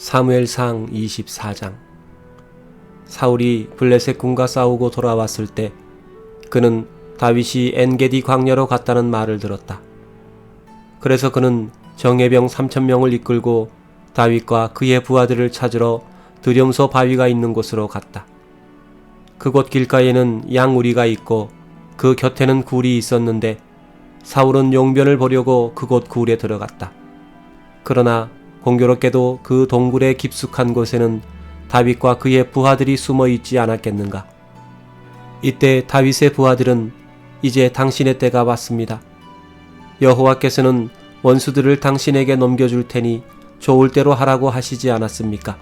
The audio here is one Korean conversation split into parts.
사무엘상 24장 사울이 블레셋 군과 싸우고 돌아왔을 때 그는 다윗이 엔게디 광야로 갔다는 말을 들었다. 그래서 그는 정예병 3천 명을 이끌고 다윗과 그의 부하들을 찾으러 드렴소 바위가 있는 곳으로 갔다. 그곳 길가에는 양우리가 있고 그 곁에는 굴이 있었는데 사울은 용변을 보려고 그곳 굴에 들어갔다. 그러나 공교롭게도 그 동굴의 깊숙한 곳에는 다윗과 그의 부하들이 숨어 있지 않았겠는가. 이때 다윗의 부하들은 이제 당신의 때가 왔습니다. 여호와께서는 원수들을 당신에게 넘겨줄 테니 좋을 대로 하라고 하시지 않았습니까?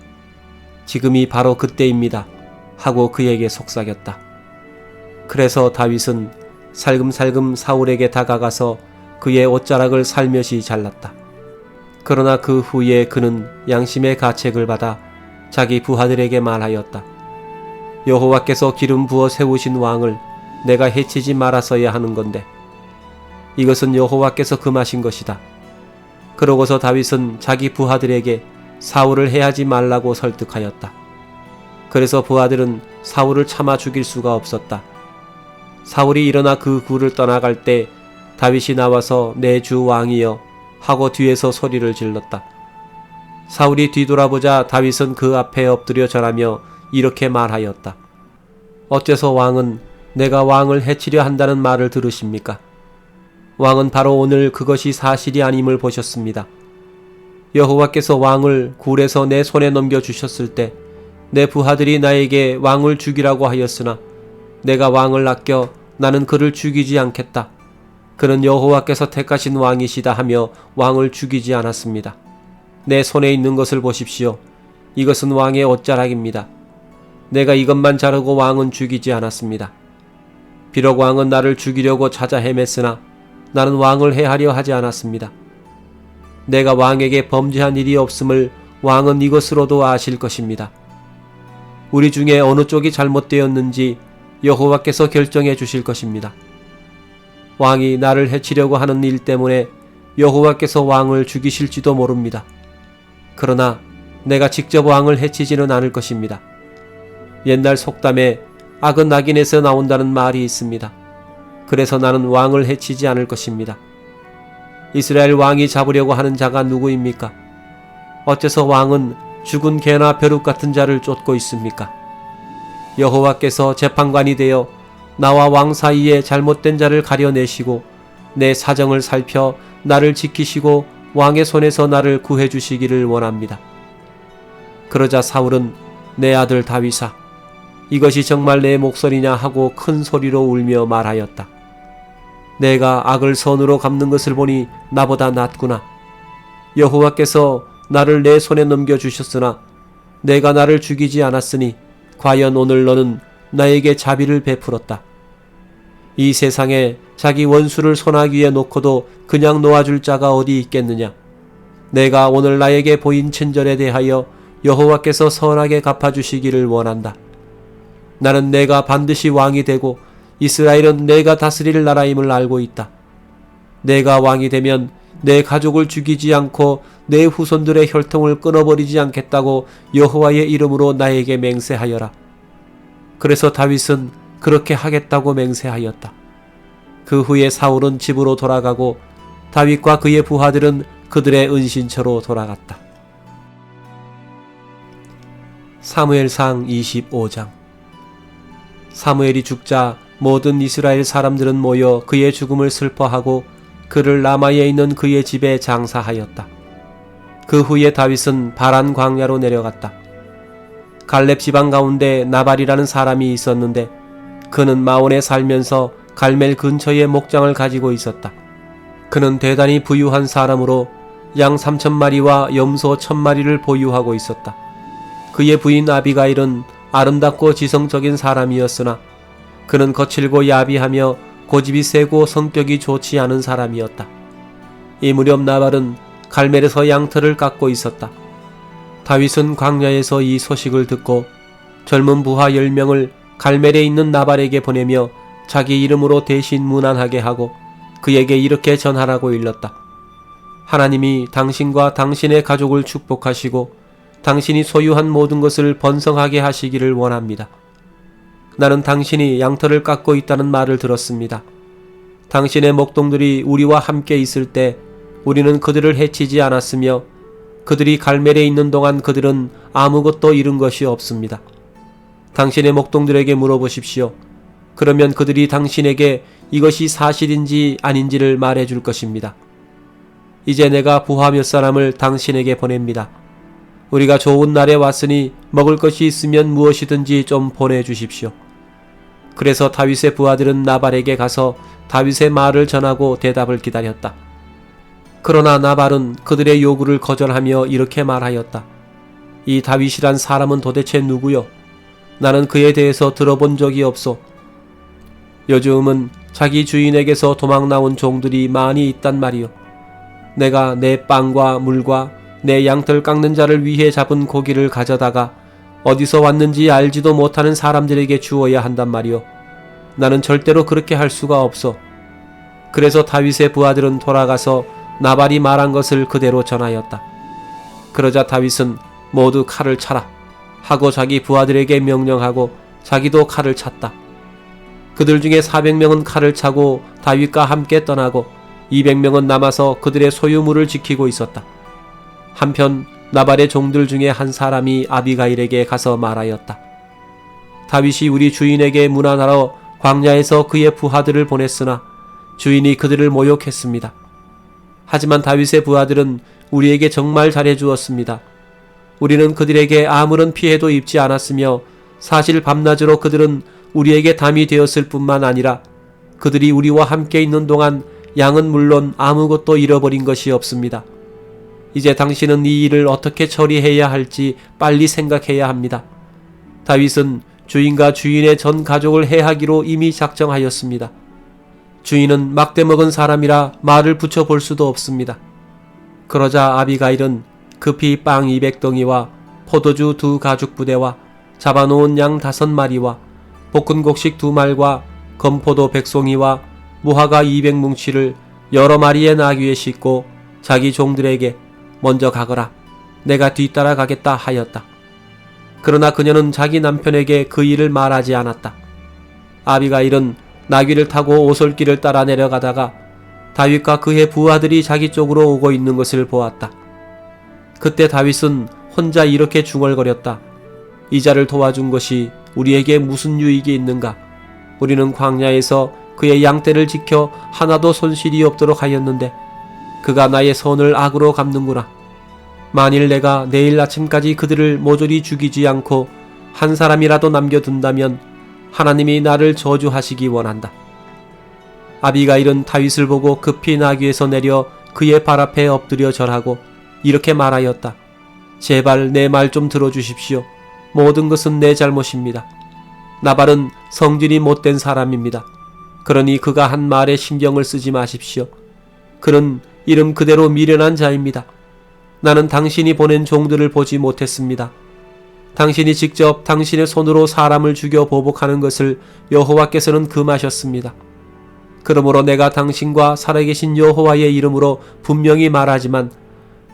지금이 바로 그때입니다. 하고 그에게 속삭였다. 그래서 다윗은 살금살금 사울에게 다가가서 그의 옷자락을 살며시 잘랐다. 그러나 그 후에 그는 양심의 가책을 받아 자기 부하들에게 말하였다. 여호와께서 기름 부어 세우신 왕을 내가 해치지 말았어야 하는 건데 이것은 여호와께서 금하신 것이다. 그러고서 다윗은 자기 부하들에게 사울을 해하지 말라고 설득하였다. 그래서 부하들은 사울을 참아 죽일 수가 없었다. 사울이 일어나 그 굴을 떠나갈 때 다윗이 나와서 내 주 왕이여 하고 뒤에서 소리를 질렀다. 사울이 뒤돌아보자 다윗은 그 앞에 엎드려 절하며 이렇게 말하였다. 어째서 왕은 내가 왕을 해치려 한다는 말을 들으십니까? 왕은 바로 오늘 그것이 사실이 아님을 보셨습니다. 여호와께서 왕을 굴에서 내 손에 넘겨 주셨을 때 내 부하들이 나에게 왕을 죽이라고 하였으나 내가 왕을 아껴 나는 그를 죽이지 않겠다. 그는 여호와께서 택하신 왕이시다 하며 왕을 죽이지 않았습니다. 내 손에 있는 것을 보십시오. 이것은 왕의 옷자락입니다. 내가 이것만 자르고 왕은 죽이지 않았습니다. 비록 왕은 나를 죽이려고 찾아 헤맸으나 나는 왕을 해하려 하지 않았습니다. 내가 왕에게 범죄한 일이 없음을 왕은 이것으로도 아실 것입니다. 우리 중에 어느 쪽이 잘못되었는지 여호와께서 결정해 주실 것입니다. 왕이 나를 해치려고 하는 일 때문에 여호와께서 왕을 죽이실지도 모릅니다. 그러나 내가 직접 왕을 해치지는 않을 것입니다. 옛날 속담에 악은 낙인에서 나온다는 말이 있습니다. 그래서 나는 왕을 해치지 않을 것입니다. 이스라엘 왕이 잡으려고 하는 자가 누구입니까? 어째서 왕은 죽은 개나 벼룩 같은 자를 쫓고 있습니까? 여호와께서 재판관이 되어 나와 왕 사이에 잘못된 자를 가려내시고 내 사정을 살펴 나를 지키시고 왕의 손에서 나를 구해 주시기를 원합니다. 그러자 사울은 내 아들 다윗아 이것이 정말 내 목소리냐 하고 큰 소리로 울며 말하였다. 내가 악을 선으로 갚는 것을 보니 나보다 낫구나. 여호와께서 나를 내 손에 넘겨 주셨으나 내가 나를 죽이지 않았으니 과연 오늘 너는 나에게 자비를 베풀었다. 이 세상에 자기 원수를 손아귀에 놓고도 그냥 놓아줄 자가 어디 있겠느냐? 내가 오늘 나에게 보인 친절에 대하여 여호와께서 선하게 갚아주시기를 원한다. 나는 내가 반드시 왕이 되고 이스라엘은 내가 다스릴 나라임을 알고 있다. 내가 왕이 되면 내 가족을 죽이지 않고 내 후손들의 혈통을 끊어버리지 않겠다고 여호와의 이름으로 나에게 맹세하여라. 그래서 다윗은 그렇게 하겠다고 맹세하였다. 그 후에 사울은 집으로 돌아가고 다윗과 그의 부하들은 그들의 은신처로 돌아갔다. 사무엘상 25장 사무엘이 죽자 모든 이스라엘 사람들은 모여 그의 죽음을 슬퍼하고 그를 라마에 있는 그의 집에 장사하였다. 그 후에 다윗은 바란 광야로 내려갔다. 갈렙 지방 가운데 나발이라는 사람이 있었는데 그는 마온에 살면서 갈멜 근처에 목장을 가지고 있었다. 그는 대단히 부유한 사람으로 양 3천 마리와 염소 1천 마리를 보유하고 있었다. 그의 부인 아비가일은 아름답고 지성적인 사람이었으나 그는 거칠고 야비하며 고집이 세고 성격이 좋지 않은 사람이었다. 이 무렵 나발은 갈멜에서 양털을 깎고 있었다. 다윗은 광야에서 이 소식을 듣고 젊은 부하 10명을 갈멜에 있는 나발에게 보내며 자기 이름으로 대신 문안하게 하고 그에게 이렇게 전하라고 일렀다. 하나님이 당신과 당신의 가족을 축복하시고 당신이 소유한 모든 것을 번성하게 하시기를 원합니다. 나는 당신이 양털을 깎고 있다는 말을 들었습니다. 당신의 목동들이 우리와 함께 있을 때 우리는 그들을 해치지 않았으며 그들이 갈멜에 있는 동안 그들은 아무것도 잃은 것이 없습니다. 당신의 목동들에게 물어보십시오. 그러면 그들이 당신에게 이것이 사실인지 아닌지를 말해 줄 것입니다. 이제 내가 부하 몇 사람을 당신에게 보냅니다. 우리가 좋은 날에 왔으니 먹을 것이 있으면 무엇이든지 좀 보내주십시오. 그래서 다윗의 부하들은 나발에게 가서 다윗의 말을 전하고 대답을 기다렸다. 그러나 나발은 그들의 요구를 거절하며 이렇게 말하였다. 이 다윗이란 사람은 도대체 누구요? 나는 그에 대해서 들어본 적이 없소. 요즘은 자기 주인에게서 도망 나온 종들이 많이 있단 말이요. 내가 내 빵과 물과 내 양털 깎는 자를 위해 잡은 고기를 가져다가 어디서 왔는지 알지도 못하는 사람들에게 주어야 한단 말이요. 나는 절대로 그렇게 할 수가 없어. 그래서 다윗의 부하들은 돌아가서 나발이 말한 것을 그대로 전하였다. 그러자 다윗은 모두 칼을 차라 하고 자기 부하들에게 명령하고 자기도 칼을 찼다. 그들 중에 400명은 칼을 차고 다윗과 함께 떠나고 200명은 남아서 그들의 소유물을 지키고 있었다. 한편 나발의 종들 중에 한 사람이 아비가일에게 가서 말하였다. 다윗이 우리 주인에게 문안하러 광야에서 그의 부하들을 보냈으나 주인이 그들을 모욕했습니다. 하지만 다윗의 부하들은 우리에게 정말 잘해 주었습니다. 우리는 그들에게 아무런 피해도 입지 않았으며 사실 밤낮으로 그들은 우리에게 담이 되었을 뿐만 아니라 그들이 우리와 함께 있는 동안 양은 물론 아무것도 잃어버린 것이 없습니다. 이제 당신은 이 일을 어떻게 처리해야 할지 빨리 생각해야 합니다. 다윗은 주인과 주인의 전 가족을 해하기로 이미 작정하였습니다. 주인은 막대 먹은 사람이라 말을 붙여볼 수도 없습니다. 그러자 아비가일은 급히 빵 200덩이와 포도주 두 가죽 부대와 잡아놓은 양 다섯 마리와 볶은 곡식 두 말과 건포도 백송이와 무화과 200뭉치를 여러 마리의 나귀에 싣고 자기 종들에게 먼저 가거라. 내가 뒤따라 가겠다 하였다. 그러나 그녀는 자기 남편에게 그 일을 말하지 않았다. 아비가일은 나귀를 타고 오솔길을 따라 내려가다가 다윗과 그의 부하들이 자기 쪽으로 오고 있는 것을 보았다. 그때 다윗은 혼자 이렇게 중얼거렸다. 이자를 도와준 것이 우리에게 무슨 유익이 있는가? 우리는 광야에서 그의 양떼를 지켜 하나도 손실이 없도록 하였는데 그가 나의 선을 악으로 갚는구나. 만일 내가 내일 아침까지 그들을 모조리 죽이지 않고 한 사람이라도 남겨둔다면 하나님이 나를 저주하시기 원한다. 아비가일은 다윗을 보고 급히 나귀에서 내려 그의 발 앞에 엎드려 절하고 이렇게 말하였다. 제발 내 말 좀 들어주십시오. 모든 것은 내 잘못입니다. 나발은 성질이 못된 사람입니다. 그러니 그가 한 말에 신경을 쓰지 마십시오. 그는 이름 그대로 미련한 자입니다. 나는 당신이 보낸 종들을 보지 못했습니다. 당신이 직접 당신의 손으로 사람을 죽여 보복하는 것을 여호와께서는 금하셨습니다. 그러므로 내가 당신과 살아계신 여호와의 이름으로 분명히 말하지만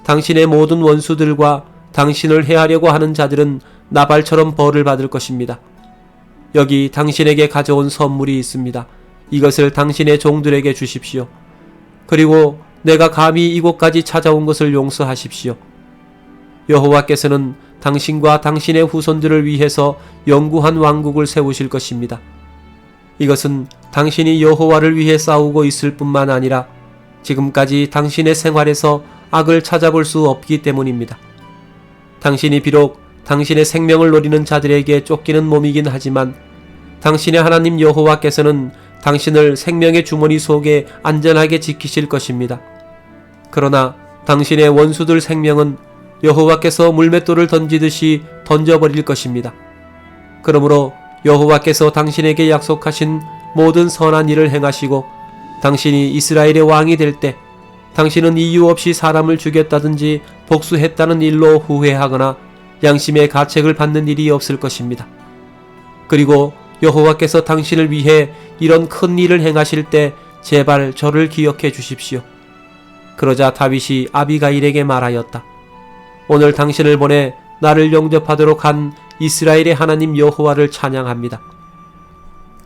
당신의 모든 원수들과 당신을 해하려고 하는 자들은 나발처럼 벌을 받을 것입니다. 여기 당신에게 가져온 선물이 있습니다. 이것을 당신의 종들에게 주십시오. 그리고 내가 감히 이곳까지 찾아온 것을 용서하십시오. 여호와께서는 당신과 당신의 후손들을 위해서 영구한 왕국을 세우실 것입니다. 이것은 당신이 여호와를 위해 싸우고 있을 뿐만 아니라 지금까지 당신의 생활에서 악을 찾아볼 수 없기 때문입니다. 당신이 비록 당신의 생명을 노리는 자들에게 쫓기는 몸이긴 하지만 당신의 하나님 여호와께서는 당신을 생명의 주머니 속에 안전하게 지키실 것입니다. 그러나 당신의 원수들 생명은 여호와께서 물맷돌을 던지듯이 던져버릴 것입니다. 그러므로 여호와께서 당신에게 약속하신 모든 선한 일을 행하시고 당신이 이스라엘의 왕이 될 때 당신은 이유 없이 사람을 죽였다든지 복수했다는 일로 후회하거나 양심의 가책을 받는 일이 없을 것입니다. 그리고 여호와께서 당신을 위해 이런 큰 일을 행하실 때 제발 저를 기억해 주십시오. 그러자 다윗이 아비가일에게 말하였다. 오늘 당신을 보내 나를 영접하도록 한 이스라엘의 하나님 여호와를 찬양합니다.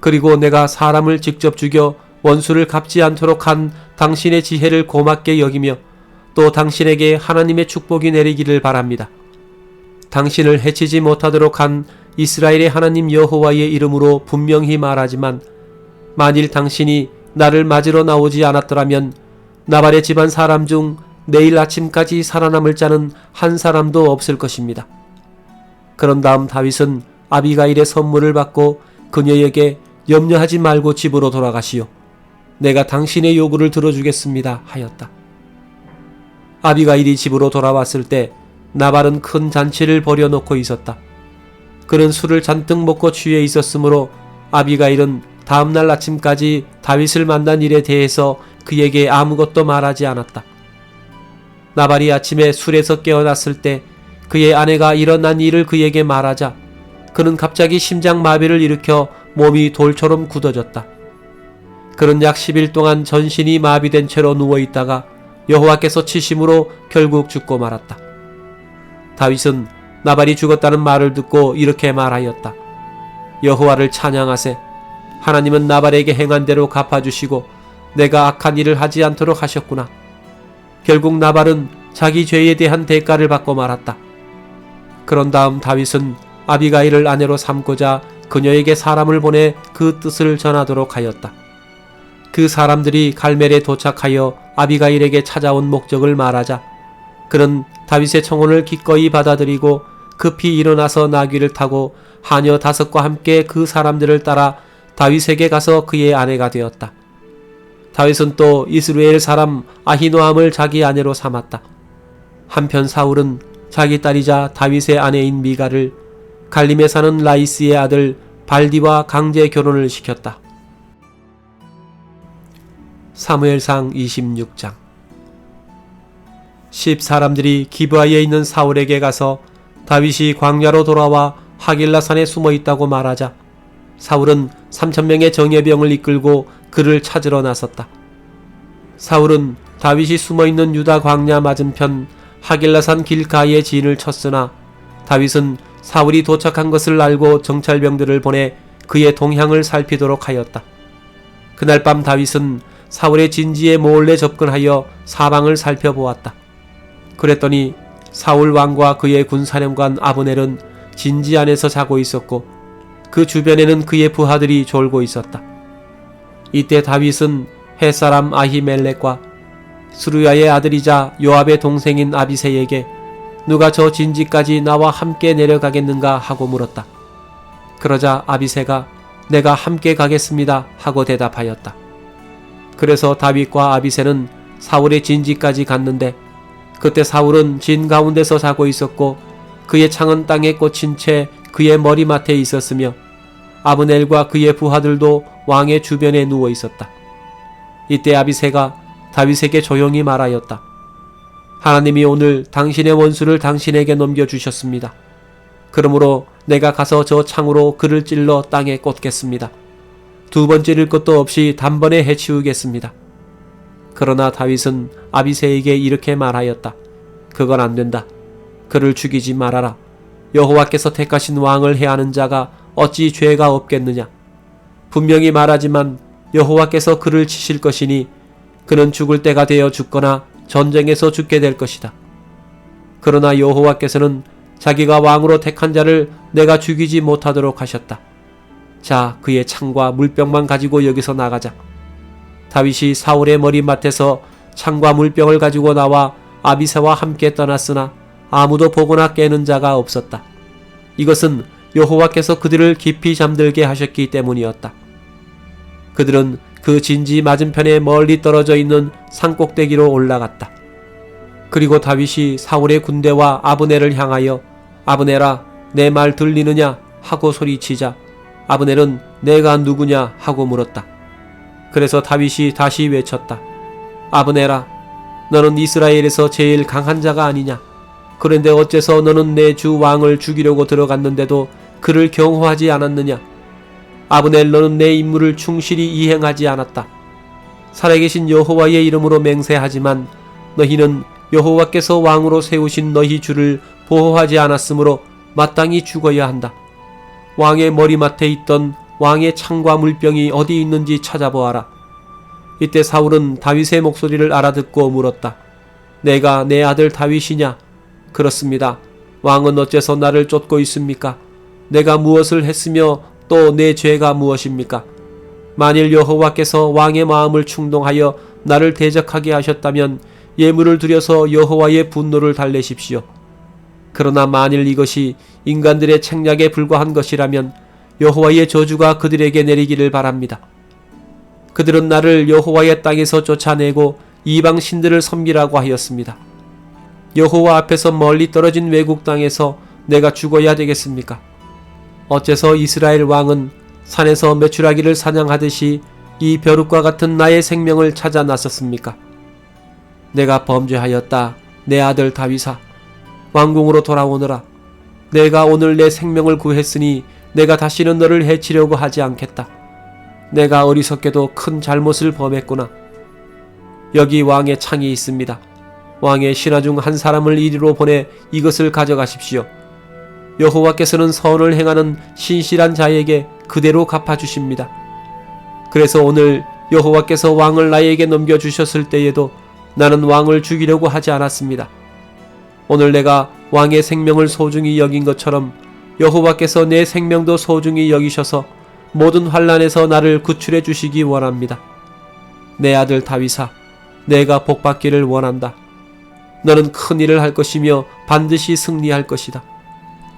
그리고 내가 사람을 직접 죽여 원수를 갚지 않도록 한 당신의 지혜를 고맙게 여기며 또 당신에게 하나님의 축복이 내리기를 바랍니다. 당신을 해치지 못하도록 한 이스라엘의 하나님 여호와의 이름으로 분명히 말하지만 만일 당신이 나를 맞으러 나오지 않았더라면 나발의 집안 사람 중 내일 아침까지 살아남을 자는 한 사람도 없을 것입니다. 그런 다음 다윗은 아비가일의 선물을 받고 그녀에게 염려하지 말고 집으로 돌아가시오. 내가 당신의 요구를 들어주겠습니다. 하였다. 아비가일이 집으로 돌아왔을 때 나발은 큰 잔치를 벌여놓고 있었다. 그는 술을 잔뜩 먹고 취해 있었으므로 아비가일은 다음날 아침까지 다윗을 만난 일에 대해서 그에게 아무것도 말하지 않았다. 나발이 아침에 술에서 깨어났을 때 그의 아내가 일어난 일을 그에게 말하자 그는 갑자기 심장 마비를 일으켜 몸이 돌처럼 굳어졌다. 그는 약 10일 동안 전신이 마비된 채로 누워 있다가 여호와께서 치심으로 결국 죽고 말았다. 다윗은 나발이 죽었다는 말을 듣고 이렇게 말하였다. 여호와를 찬양하세. 하나님은 나발에게 행한 대로 갚아주시고 내가 악한 일을 하지 않도록 하셨구나. 결국 나발은 자기 죄에 대한 대가를 받고 말았다. 그런 다음 다윗은 아비가일을 아내로 삼고자 그녀에게 사람을 보내 그 뜻을 전하도록 하였다. 그 사람들이 갈멜에 도착하여 아비가일에게 찾아온 목적을 말하자 그는 다윗의 청혼을 기꺼이 받아들이고 급히 일어나서 나귀를 타고 하녀 다섯과 함께 그 사람들을 따라 다윗에게 가서 그의 아내가 되었다. 다윗은 또 이스라엘 사람 아히노함을 자기 아내로 삼았다. 한편 사울은 자기 딸이자 다윗의 아내인 미가를 갈림에 사는 라이스의 아들 발디와 강제 결혼을 시켰다. 사무엘상 26장 10 사람들이 기브아에 있는 사울에게 가서 다윗이 광야로 돌아와 하길라산에 숨어 있다고 말하자 사울은 3천 명의 정예병을 이끌고 그를 찾으러 나섰다. 사울은 다윗이 숨어 있는 유다 광야 맞은편 하길라산 길가에 진을 쳤으나 다윗은 사울이 도착한 것을 알고 정찰병들을 보내 그의 동향을 살피도록 하였다. 그날 밤 다윗은 사울의 진지에 몰래 접근하여 사방을 살펴보았다. 그랬더니 사울 왕과 그의 군사령관 아브넬은 진지 안에서 자고 있었고 그 주변에는 그의 부하들이 졸고 있었다. 이때 다윗은 햇사람 아히멜렉과 수루야의 아들이자 요압의 동생인 아비세에게 누가 저 진지까지 나와 함께 내려가겠는가 하고 물었다. 그러자 아비세가 내가 함께 가겠습니다 하고 대답하였다. 그래서 다윗과 아비세는 사울의 진지까지 갔는데 그때 사울은 진 가운데서 자고 있었고 그의 창은 땅에 꽂힌 채 그의 머리맡에 있었으며 아브넬과 그의 부하들도 왕의 주변에 누워 있었다. 이때 아비세가 다윗에게 조용히 말하였다. 하나님이 오늘 당신의 원수를 당신에게 넘겨주셨습니다. 그러므로 내가 가서 저 창으로 그를 찔러 땅에 꽂겠습니다. 두번 찌를 것도 없이 단번에 해치우겠습니다. 그러나 다윗은 아비세에게 이렇게 말하였다. 그건 안 된다. 그를 죽이지 말아라. 여호와께서 택하신 왕을 해하는 자가 어찌 죄가 없겠느냐. 분명히 말하지만 여호와께서 그를 치실 것이니 그는 죽을 때가 되어 죽거나 전쟁에서 죽게 될 것이다. 그러나 여호와께서는 자기가 왕으로 택한 자를 내가 죽이지 못하도록 하셨다. 자, 그의 창과 물병만 가지고 여기서 나가자. 다윗이 사울의 머리맡에서 창과 물병을 가지고 나와 아비세와 함께 떠났으나 아무도 보거나 깨는 자가 없었다. 이것은 여호와께서 그들을 깊이 잠들게 하셨기 때문이었다. 그들은 그 진지 맞은편에 멀리 떨어져 있는 산꼭대기로 올라갔다. 그리고 다윗이 사울의 군대와 아브넬을 향하여 아브넬아 내말 들리느냐 하고 소리치자 아브넬은 내가 누구냐 하고 물었다. 그래서 다윗이 다시 외쳤다. 아브넬아 너는 이스라엘에서 제일 강한 자가 아니냐? 그런데 어째서 너는 내 주 왕을 죽이려고 들어갔는데도 그를 경호하지 않았느냐? 아브넬 너는 내 임무를 충실히 이행하지 않았다. 살아계신 여호와의 이름으로 맹세하지만 너희는 여호와께서 왕으로 세우신 너희 주를 보호하지 않았으므로 마땅히 죽어야 한다. 왕의 머리맡에 있던 왕의 창과 물병이 어디 있는지 찾아보아라. 이때 사울은 다윗의 목소리를 알아듣고 물었다. 내가 내 아들 다윗이냐? 그렇습니다. 왕은 어째서 나를 쫓고 있습니까? 내가 무엇을 했으며 또 내 죄가 무엇입니까? 만일 여호와께서 왕의 마음을 충동하여 나를 대적하게 하셨다면 예물을 드려서 여호와의 분노를 달래십시오. 그러나 만일 이것이 인간들의 책략에 불과한 것이라면 여호와의 저주가 그들에게 내리기를 바랍니다. 그들은 나를 여호와의 땅에서 쫓아내고 이방 신들을 섬기라고 하였습니다. 여호와 앞에서 멀리 떨어진 외국 땅에서 내가 죽어야 되겠습니까? 어째서 이스라엘 왕은 산에서 메추라기를 사냥하듯이 이 벼룩과 같은 나의 생명을 찾아 나섰습니까? 내가 범죄하였다. 내 아들 다윗아. 왕궁으로 돌아오너라. 내가 오늘 내 생명을 구했으니 내가 다시는 너를 해치려고 하지 않겠다. 내가 어리석게도 큰 잘못을 범했구나. 여기 왕의 창이 있습니다. 왕의 신하 중 한 사람을 이리로 보내 이것을 가져가십시오. 여호와께서는 선을 행하는 신실한 자에게 그대로 갚아주십니다. 그래서 오늘 여호와께서 왕을 나에게 넘겨주셨을 때에도 나는 왕을 죽이려고 하지 않았습니다. 오늘 내가 왕의 생명을 소중히 여긴 것처럼 여호와께서 내 생명도 소중히 여기셔서 모든 환란에서 나를 구출해 주시기 원합니다. 내 아들 다윗아, 내가 복받기를 원한다. 너는 큰 일을 할 것이며 반드시 승리할 것이다.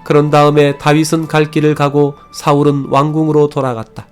그런 다음에 다윗은 갈 길을 가고 사울은 왕궁으로 돌아갔다.